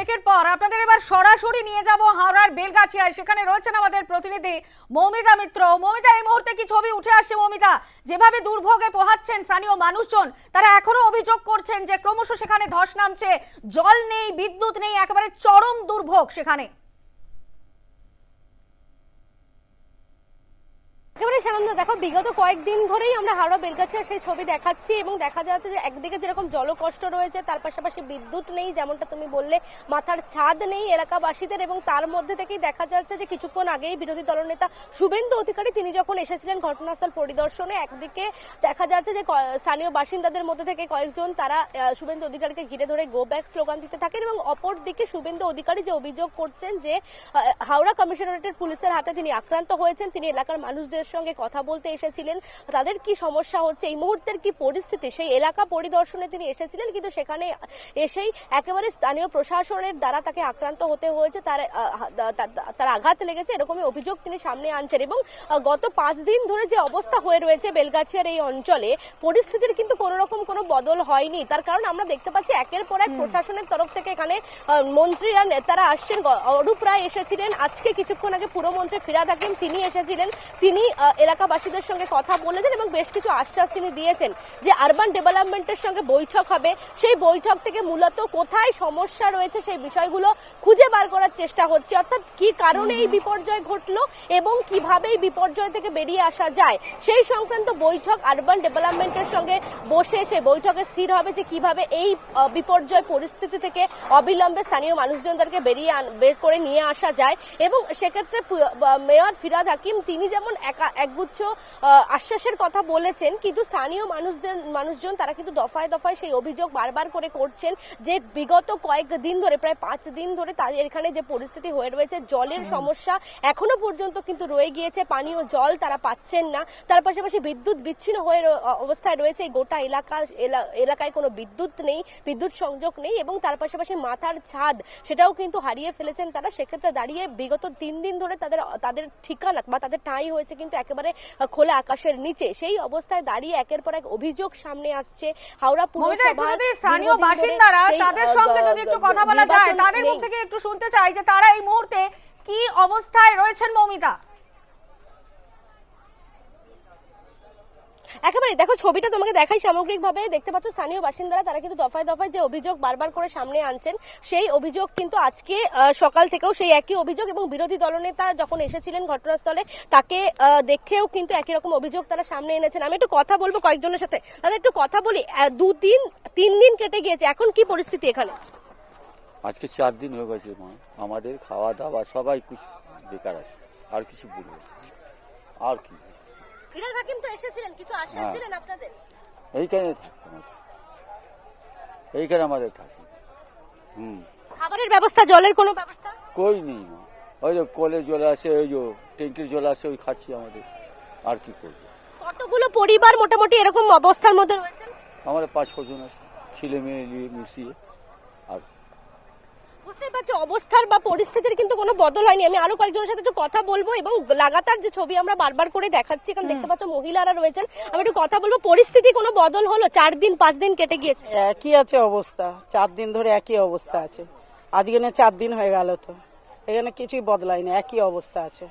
ব্রেকের পর আপনাদের এবার সরাসরি নিয়ে যাব হাওড়ার বেলগাছিয়ায়। সেখানে রয়েছেন আমাদের প্রতিনিধি মৌমিতা মিত্র। মৌমিতা, এই মুহূর্তে কি ছবি উঠে আসছে মৌমিতা? যেভাবে দুর্ভোগে পোহাচ্ছেন স্থানীয় মানুষজন, তারা এখনও অভিযোগ করছেন যে ক্রমশ সেখানে ধস নামছে, জল নেই, বিদ্যুৎ নেই, একেবারে চরম দুর্ভোগ সেখানে একেবারে সানন্দ দেখো, বিগত কয়েকদিন ধরেই আমরা হাওড়া বেলগাছিয়ার সেই ছবি দেখাচ্ছি এবং দেখা যাচ্ছে যে একদিকে যেরকম জলকষ্ট রয়েছে, তার পাশাপাশি বিদ্যুৎ নেই, যেমনটা তুমি বললে, মাথার ছাদ নেই এলাকাবাসীদের এবং তার মধ্যে থেকেই দেখা যাচ্ছে যে কিছুক্ষণ আগেই বিরোধী দলনেতা শুভেন্দু অধিকারী, তিনি যখন এসেছিলেন ঘটনাস্থল পরিদর্শনে, একদিকে দেখা যাচ্ছে যে স্থানীয় বাসিন্দাদের মধ্যে থেকে কয়েকজন তারা শুভেন্দু অধিকারীকে ঘিরে ধরে গো ব্যাক স্লোগান দিতে থাকেন এবং অপর দিকে শুভেন্দু অধিকারী যে অভিযোগ করছেন যে হাওড়া কমিশনারেটের পুলিশের হাতে তিনি আক্রান্ত হয়েছেন, তিনি এলাকার মানুষদের সঙ্গে কথা বলতে এসেছিলেন। তাদের কি সমস্যা হচ্ছে? এই মুহূর্তের কি পরিস্থিতি? সেই এলাকা পরিদর্শনে তিনি এসেছিলেন কিন্তু সেখানে এসেই একেবারে স্থানীয় প্রশাসনের দ্বারা তাকে আক্রান্ত হতে হয়েছে। তার তার আঘাত লেগেছে এরকমই অভিযোগ তিনি সামনে আনছেন এবং গত পাঁচ দিন ধরে যে অবস্থা হয়ে রয়েছে বেলগাছিয়ার এই অঞ্চলে পরিস্থিতির কিন্তু কোনো রকম কোনো বদল হয়নি। তার কারণ আমরা দেখতে পাচ্ছি একের পর এক প্রশাসনের তরফ থেকে এখানে মন্ত্রীরা নেতারা আসছেন। অরূপ রায় এসেছিলেন। আজকে কিছুক্ষণ আগে পুরমন্ত্রী ফিরাদ হাকিম তিনি এসেছিলেন। তিনি আহ, এলাকাবাসীদের সঙ্গে কথা বলেছেন এবং বেশ কিছু আশ্বাস তিনি দিয়েছেন যে আরবান ডেভেলপমেন্টের সঙ্গে বৈঠক হবে। সেই বৈঠক থেকে মূলত কোথায় সমস্যা রয়েছে সেই বিষয়গুলো খুঁজে বার করার চেষ্টা হচ্ছে। অর্থাৎ কি কারণে এই বিপর্যয় ঘটলো এবং কীভাবে এই বিপর্যয় থেকে বেরিয়ে আসা যায়? সেই সংক্রান্ত বৈঠক আরবান ডেভেলপমেন্টের সঙ্গে বসে সেই বৈঠকে স্থির হবে যে কীভাবে এই বিপর্যয় পরিস্থিতি থেকে অবিলম্বে স্থানীয় মানুষজনদেরকে বেরিয়ে বের করে নিয়ে আসা যায়। এবং সেক্ষেত্রে মেয়র ফিরাদ হাকিম, তিনি যেমন একা- আহ, আশ্বাসের কথা বলেছেন কিন্তু স্থানীয় মানুষদের মানুষজন তারা কিন্তু দফায় দফায় সেই অভিযোগ বারবার করে করছেন যে বিগত কয়েক দিন ধরে প্রায় পাঁচ দিন ধরে তাদের এখানে যে পরিস্থিতি হয়ে রয়েছে জলের সমস্যা এখনও পর্যন্ত কিন্তু রয়ে গিয়েছে পানীয় জল তারা পাচ্ছেন না। তার পাশাপাশি বিদ্যুৎ বিচ্ছিন্ন হয়ে অবস্থায় রয়েছে এই গোটা এলাকা এলা- এলাকায় কোনো বিদ্যুৎ নেই বিদ্যুৎ সংযোগ নেই এবং তার পাশাপাশি মাথার ছাদ সেটাও কিন্তু হারিয়ে ফেলেছেন তারা। সেক্ষেত্রে দাঁড়িয়ে বিগত তিন দিন ধরে তাদের তাদের ঠিকানা বা তাদের ঠাঁই হয়েছে কিন্তু একেবারে খোলা আকাশের নিচে। সেই অবস্থায় দাঁড়িয়ে একের পর এক অভিযোগ সামনে আসছে হাওড়া যদি স্থানীয় বাসিন্দারা তাদের সঙ্গে যদি একটু কথা বলা যায় তাদের মুখ থেকে একটু শুনতে চাই যে তারা এই মুহূর্তে কি অবস্থায় রয়েছেন মৌমিতা? একেবারে, দেখো, ছবিটা তোমাকে দেখাই সামগ্রিকভাবে। দেখতে পাচ্ছ, স্থানীয় বাসিন্দারা, তারা কিন্তু দফায় দফায় যে অভিযোগ বারবার করে সামনে আনছেন, সেই অভিযোগ কিন্তু আজকে সকাল থেকেও সেই একই অভিযোগ এবং বিরোধী দলনেতা যখন এসেছিলেন ঘটনাস্থলে, তাকে দেখেও কিন্তু একই রকম অভিযোগ তারা সামনে এনেছেন। আমি একটু কথা বলব কয়েকজনের সাথে। তাদের একটু কথা বলি দুদিন, তিন দিন কেটে গিয়েছে, এখন কি পরিস্থিতি এখানে? আজকে চার দিন হয়ে গেছে মা, আমাদের খাওয়া দাওয়া সবাই কিছু বেকার আছে, আর কিছু বলব আর কি? ফিরাদ হাকিম তো এসেছিলেন কিছু আশ্বাস হ্যাঁ। দিলেন আপনাদের? এইখানে থাকি আমাদের। এইখানে আমাদের থাকি হুম। খাবারের ব্যবস্থা জলের কোনো ব্যবস্থা? কই নেই ওই যে কলের জল আসে ওই যে ট্যাঙ্কির জল আসে ওই খাচ্ছি আমাদের। আর কি করব? কতগুলো পরিবার মোটামুটি এরকম অবস্থার মধ্যে রয়েছে আমাদের পাঁচ ছজন আছে ছেলে মেয়ে নিয়ে মিশিয়ে। বুঝতেই পারছ অবস্থার বা পরিস্থিতির কিন্তু কোনো বদল হয়নি। আমি আরও কয়েকজনের সাথে একটু কথা বলব এবং লাগাতার যে ছবি আমরা বারবার করে দেখাচ্ছি কারণ দেখতে পাচ্ছ মহিলারা রয়েছেন আমি একটু কথা বলব পরিস্থিতি কোনো বদল হলো? চার দিন পাঁচ দিন কেটে গিয়েছে। একই আছে অবস্থা চার দিন ধরে একই অবস্থা আছে। আজকে না চার দিন হয়ে গেল তো এখানে কিছুই বদলায়নি একই অবস্থা আছে।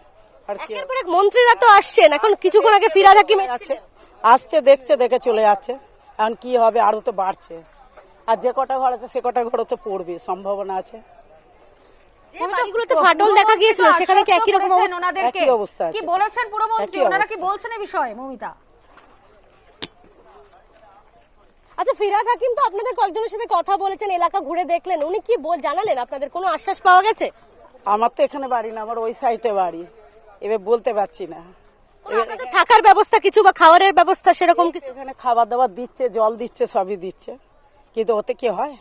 আর কি একের পর এক মন্ত্রীরা তো আসছেন এখন কিছুক্ষণ আগে ফিরাদ হাকিম আছে আসছে দেখছে দেখে চলে যাচ্ছে। এখন কি হবে আরও তো বাড়ছে। আর যে কটা ঘর আছে সে কটা ঘর তো পড়বে সম্ভাবনা আছে। ফাটল দেখা গিয়েছিল সেখানে কি একই রকম অবস্থা? ওনাদেরকে। কি বলেছেন পুরমন্ত্রী? ওনারা কি বলছেন এই বিষয়ে মৌমিতা? আচ্ছা ফিরাদ হাকিম তো আপনাদের কয়েকজনের সাথে কথা বলেছেন এলাকা ঘুরে দেখলেন। উনি কি বল জানালেন? আপনাদের কোনো আশ্বাস পাওয়া গেছে? আমার তো এখানে বাড়ি না আমার ওই সাইডে বাড়ি। এবার বলতে পারছি না। থাকার ব্যবস্থা কিছু বা খাবারের ব্যবস্থা সেরকম কিছু? এখানে খাবার দাবার দিচ্ছে জল দিচ্ছে সবই দিচ্ছে। কিন্তু ওতে কি হয়?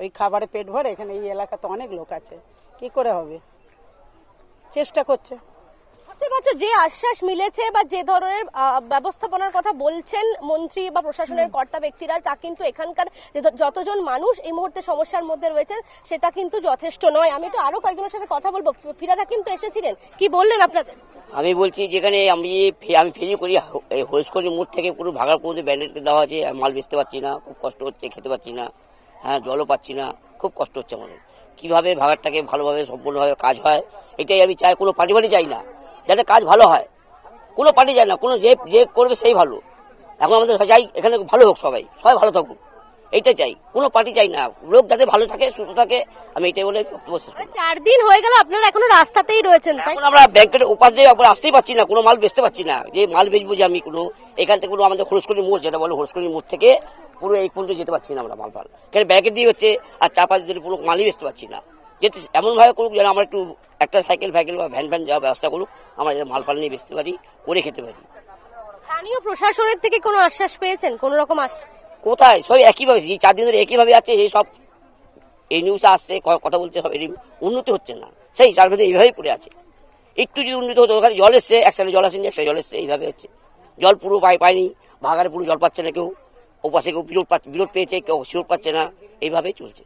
ওই খাবারে পেট ভরে এখানে এই এলাকাতে অনেক লোক আছে। কি করে হবে? চেষ্টা করছে। বুঝতে পারছ যে আশ্বাস মিলেছে বা যে ধরনের ব্যবস্থাপনার কথা বলছেন মন্ত্রী বা প্রশাসনের কর্তা ব্যক্তিরা তা কিন্তু এখানকার যতজন মানুষ এই মুহূর্তে সমস্যার মধ্যে রয়েছেন সেটা কিন্তু যথেষ্ট নয়। আমি তো আরও কয়েকজনের সাথে কথা বলব। ফিরাদা কিন্তু এসেছিলেন। কি বললেন আপনাদের? আমি বলছি যেখানে আমি ফে- আমি ফেরি করি এই হরিশকরি মোড় থেকে পুরো ভাগার পর্যন্ত ব্যান্ডেড দেওয়া আছে মাল বেচতে পারছি না খুব কষ্ট হচ্ছে খেতে পাচ্ছি না হ্যাঁ জলও পাচ্ছি না খুব কষ্ট হচ্ছে আমাদের। কীভাবে ভাগারটাকে ভালোভাবে সম্পূর্ণভাবে কাজ হয় এটাই আমি চাই কোনো পার্টি পার্টি চাই না। যাতে কাজ ভালো হয়। কোনো পার্টি চাই না কোনো যে যে করবে সেই ভালো। এখন আমাদের চাই এখানে ভালো হোক সবাই সবাই ভালো থাকুক। এইটাই চাই কোনো পার্টি চাই না। লোক যাতে ভালো থাকে সুস্থ থাকে আমি এটাই বলে। চার দিন হয়ে গেল আপনারা এখনও রাস্তাতেই রয়েছেন এখন আমরা ব্যাংকের উপাস দিয়ে আমরা আসতেই পারছি না কোনো মাল বেচতে পারছি না। যে মাল বেচবো যে আমি কোনো এখান থেকে কোনো আমাদের খরস্করি মোড় যেটা বলো খরস্করি মোড় থেকে পুরো এই পর্যন্ত যেতে পারছি না আমরা মাল ফাল এখানে ব্যাংকের দিয়ে হচ্ছে আর চার পাঁচ দিন পুরো মালই বেচতে পারছি না। যেতে এমন ভাবে করুক যেন আমরা একটু একটা সাইকেল ফাইকেল বা ভ্যান ভ্যান যাওয়ার ব্যবস্থা করুক আমরা যাতে মাল ফাল নিয়ে বেচতে পারি করে খেতে পারি। স্থানীয় প্রশাসনের থেকে কোনো আশ্বাস পেয়েছেন? কোন রকম আশ্বাস? কোথায়? সব একইভাবে এই চার দিন ধরে একইভাবে আছে এই সব এই নিউজ আসছে কথা সব এরই উন্নতি হচ্ছে না। সেই চার ভেতরে এইভাবেই পড়ে আছে। একটু যদি উন্নতি হতো ওখানে জল এসছে এক সাইডে জল আসেনি এক সাইডে জল এসছে এইভাবে হচ্ছে। জল পুরো পাই পায়নি ভাগারে পুরো জল পাচ্ছে না কেউ। ওপাশে কেউ বিরোধ পাচ্ছে বিরোধ পেয়েছে কেউ শিরোধ পাচ্ছে না। এইভাবেই চলছে।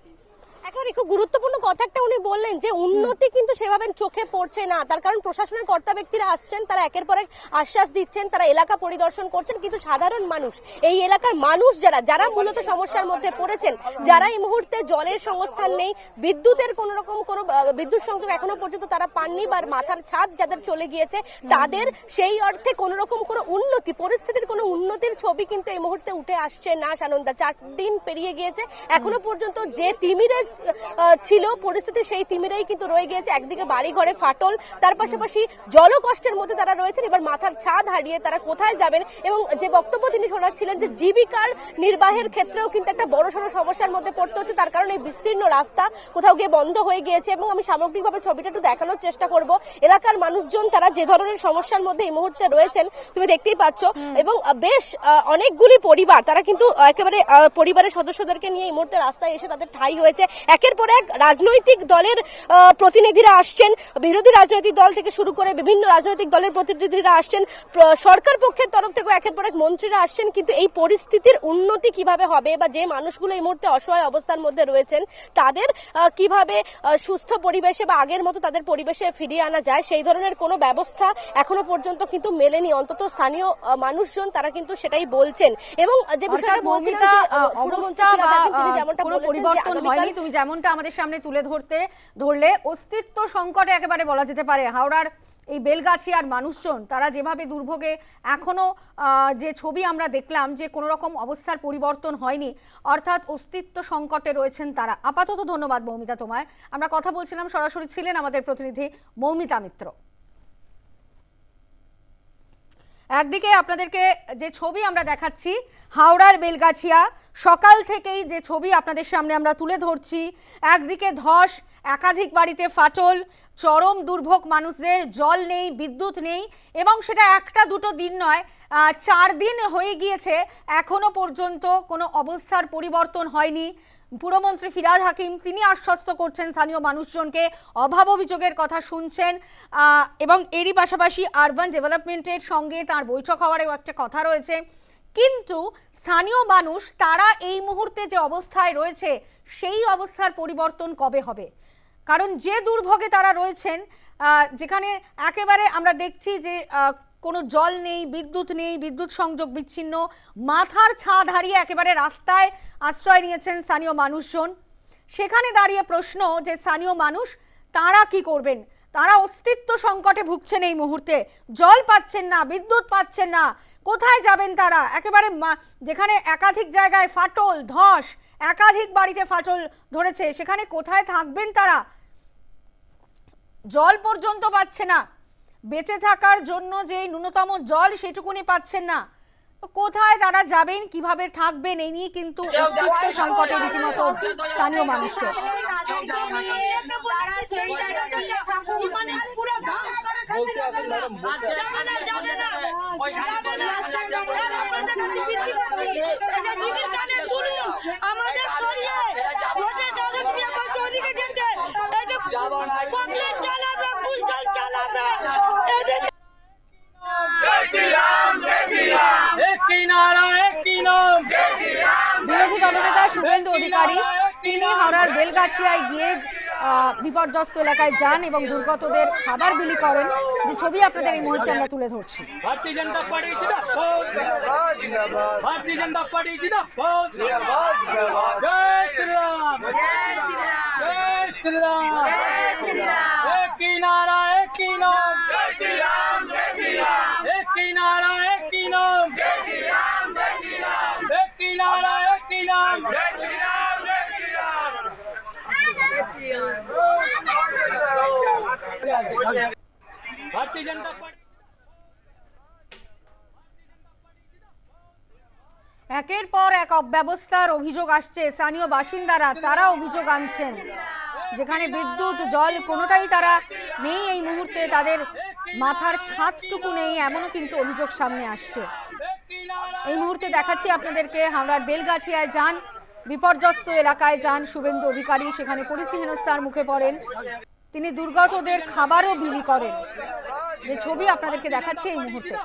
এখন খুব গুরুত্বপূর্ণ কথা একটা উনি বললেন যে উন্নতি কিন্তু সেভাবে চোখে পড়ছে না। তার কারণ প্রশাসনের কর্তা ব্যক্তিরা আসছেন তারা একের পর এক আশ্বাস দিচ্ছেন তারা এলাকা পরিদর্শন করছেন। কিন্তু সাধারণ মানুষ এই এলাকার মানুষ যারা যারা মূলত সমস্যার মধ্যে পড়েছেন যারা এই মুহূর্তে জলের সংস্থান নেই বিদ্যুতের কোন রকম কোন বিদ্যুৎ সংযোগ এখনও পর্যন্ত তারা পাননি বা মাথার ছাদ যাদের চলে গিয়েছে তাদের সেই অর্থে কোন রকম কোন উন্নতি পরিস্থিতির কোনো উন্নতির ছবি কিন্তু এই মুহূর্তে উঠে আসছে না। সানন্দা চার দিন পেরিয়ে গিয়েছে। এখনও পর্যন্ত যে তিমিরে ছিল পরিস্থিতি সেই তিমিরেই কিন্তু রয়ে গিয়েছে। একদিকে বাড়ি ঘরে ফাটল তার পাশাপাশি জলকষ্টের মধ্যে তারা রয়েছেন। এবার মাথার ছাদ হারিয়ে তারা কোথায় যাবেন? এবং যে বক্তব্য তিনি শোনাচ্ছিলেন যে জীবিকার নির্বাহের ক্ষেত্রেও কিন্তু একটা বড় সড়ো সমস্যার মধ্যে পড়তে হচ্ছে। তার কারণে এই বিস্তীর্ণ রাস্তা কোথাও গিয়ে বন্ধ হয়ে গিয়েছে এবং আমি সামগ্রিকভাবে ছবিটা একটু দেখানোর চেষ্টা করব। এলাকার মানুষজন তারা যে ধরনের সমস্যার মধ্যে এই মুহূর্তে রয়েছেন তুমি দেখতেই পাচ্ছ। এবং বেশ অনেকগুলি পরিবার তারা কিন্তু একেবারে পরিবারের সদস্যদেরকে নিয়ে এই মুহূর্তে রাস্তায় এসে তাদের ঠাই হয়েছে। একের পর এক রাজনৈতিক দলের প্রতিনিধিরা আসছেন। বিরোধী রাজনৈতিক দল থেকে শুরু করে বিভিন্ন রাজনৈতিক দলের প্রতিনিধিরা আসছেন। সরকার পক্ষের তরফ থেকে একের পর এক মন্ত্রীরা আসছেন কিন্তু এই পরিস্থিতির উন্নতি কীভাবে হবে বা যে মানুষগুলো এই মুহূর্তে অসহায় অবস্থার মধ্যে রয়েছেন তাদের কীভাবে সুস্থ পরিবেশে বা আগের মতো তাদের পরিবেশে ফিরিয়ে আনা যায় সেই ধরনের কোনো ব্যবস্থা এখনও পর্যন্ত কিন্তু মেলেনি। অন্তত স্থানীয় মানুষজন তারা কিন্তু সেটাই বলছেন। এবং যে বিষয়টা বলছিলাম যেমনটা পরিবর্তন হয়নি তুমি যেমনটা আমাদের সামনে তুলে ধরতে, ধরলে অস্তিত্ব সংকটে একেবারে বলা যেতে পারে। হাওড়ার এই বেলগাছিয়ার মানুষজন, তারা যেভাবে দুর্ভোগে, এখনও যে ছবি আমরা দেখলাম যে কোনো রকম অবস্থার পরিবর্তন হয়নি, অর্থাৎ অস্তিত্ব সংকটে রয়েছেন তারা। আপাতত ধন্যবাদ মৌমিতা তোমায়। আমরা কথা বলছিলাম, সরাসরি ছিলেন আমাদের প্রতিনিধি মৌমিতা মিত্র। একদিকে আপনাদেরকে যে ছবি আমরা দেখাচ্ছি, হাওড়ার বেলগাছিয়া, সকাল থেকেই যে ছবি আপনাদের সামনে আমরা তুলে ধরছি, একদিকে ধস, একাধিক বাড়িতে ফাটল, চরম দুর্ভোগ মানুষদের, জল নেই, বিদ্যুৎ নেই, এবং সেটা একটা দুটো দিন নয় চার দিন হয়ে গিয়েছে, এখনও পর্যন্ত কোনো অবস্থার পরিবর্তন হয়নি। পুরমন্ত্রী ফিরাদ হাকিম, তিনি আশ্বস্ত করছেন স্থানীয় মানুষজনকে অভাব অভিযোগের কথা শুনছেন এবং এরই পাশাপাশি আরবান ডেভেলপমেন্টের সঙ্গে তার বৈঠক হওয়ারও একটা কথা রয়েছে। কিন্তু স্থানীয় মানুষ, তারা এই মুহূর্তে যে অবস্থায় রয়েছে, সেই অবস্থার পরিবর্তন কবে হবে? কারণ যে দুর্ভোগে তারা রয়েছেন যেখানে একেবারে আমরা দেখছি যে কোনো জল নেই, বিদ্যুৎ নেই, বিদ্যুৎ সংযোগ বিচ্ছিন্ন, মাথার ছাদ হারিয়ে একেবারে রাস্তায় আশ্রয় নিয়েছেন স্থানীয় মানুষজন। সেখানে দাঁড়িয়ে প্রশ্ন যে স্থানীয় মানুষ তারা কি করবেন? তারা অস্তিত্ব সংকটে ভুগছেন এই মুহূর্তে। জল পাচ্ছেন না, বিদ্যুৎ পাচ্ছেন না। কোথায় যাবেন তারা? একেবারে যেখানে একাধিক জায়গায় ফাটল, ধস, একাধিক বাড়িতে ফাটল ধরেছে, সেখানে কোথায় থাকবেন তারা? জল পর্যন্ত পাচ্ছে না। বেঁচে থাকার জন্য যে ন্যূনতম জল সেটুকুনি পাচ্ছেন না কোথায় তারা যাবেন কীভাবে থাকবেন এই নিয়ে কিন্তু অস্তিত্ব সংকটে রীতিমতো স্থানীয় মানুষজন আমাদের সরিয়ে ভোটের কাগজ নিয়ে বলছে যেতে এই যে বিরোধী দলনেতা শুভেন্দু অধিকারী, তিনি হাওড়ার বেলগাছিয়ায় গিয়ে বিপর্যস্ত এলাকায় যান এবং দুর্গতদের খাবার বিলি করেন। যে ছবি আপনাদের এই মুহূর্তে আমরা তুলে ধরছি। ভারতীয় জনতা পার্টি একের পর এক অব্যবস্থার অভিযোগ আসছে। স্থানীয় বাসিন্দারা তারা অভিযোগ আনছেন। যেখানে বিদ্যুৎ জল কোনোটাই তারা নেই এই মুহূর্তে। তাদের মাথার ছাদটুকু নেই এমনও কিন্তু অভিযোগ সামনে আসছে। এই মুহূর্তে দেখাচ্ছি আপনাদেরকে হাওড়ার বেলগাছিয়ায় যান বিপর্যস্ত এলাকায় যান শুভেন্দু অধিকারী। সেখানে পরিস্থিতিহীনতার মুখে পড়েন। তিনি দুর্গতদের খাবারও বিলি করেন। যে ছবি আপনাদেরকে দেখাচ্ছি এই মুহূর্তে।